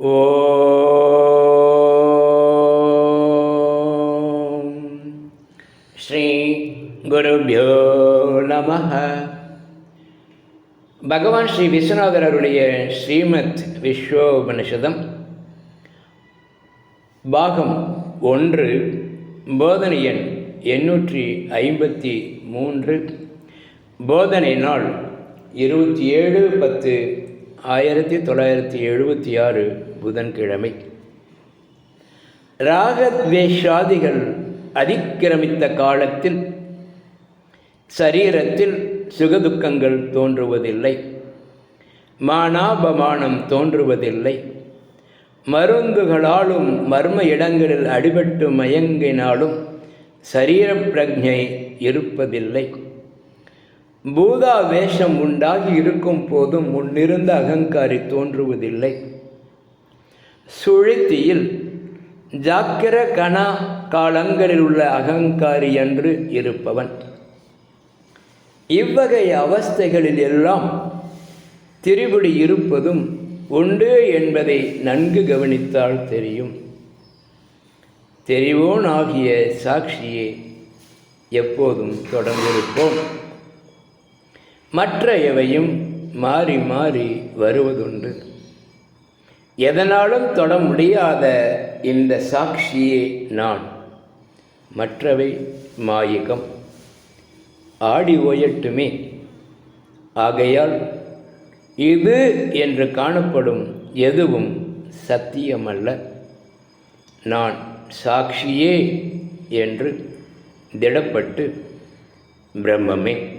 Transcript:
ஓம் ஸ்ரீ குருபியோ நம பகவான் ஸ்ரீ விஸ்வநாதர் அவருடைய ஸ்ரீமத் விஸ்வோபனிஷதம் பாகம் ஒன்று போதனை எண் எண்ணூற்றி ஐம்பத்தி மூன்று. போதனை நாள் இருபத்தி ஏழு பத்து ஆயிரத்தி தொள்ளாயிரத்தி எழுபத்தி ஆறு புதன்கிழமை. ராகத்வேஷாதிகள் அதிக்கிரமித்த காலத்தில் சரீரத்தில் சுகதுக்கங்கள் தோன்றுவதில்லை. மானாபமானம் தோன்றுவதில்லை. மருந்துகளாலும் மர்ம இடங்களில் அடிபட்டு மயங்கினாலும் சரீர பிரஜை இருப்பதில்லை. பூதா வேஷம் உண்டாகி இருக்கும் போதும் முன்னிருந்த அகங்காரி தோன்றுவதில்லை. சுழித்தியில் ஜாக்கிர கணா காலங்களில் உள்ள அகங்காரி என்று இருப்பவன். இவ்வகை அவஸ்தைகளில் எல்லாம் திரிபுடி இருப்பதும் உண்டு என்பதை நன்கு கவனித்தால் தெரியும். தெரிவோன் ஆகிய சாட்சியே எப்போதும் தொடர்ந்திருப்போம். மற்ற எவையும் மாறி மாறி வருவதுண்டு. எதனாலும் தொட முடியாத இந்த சாட்சியே நான். மற்றவை மாயகம். ஆடி ஓயட்டுமே. ஆகையால் இது என்று காணப்படும் எதுவும் சத்தியமல்ல. நான் சாட்சியே என்று திடப்பட்டு பிரம்மமே.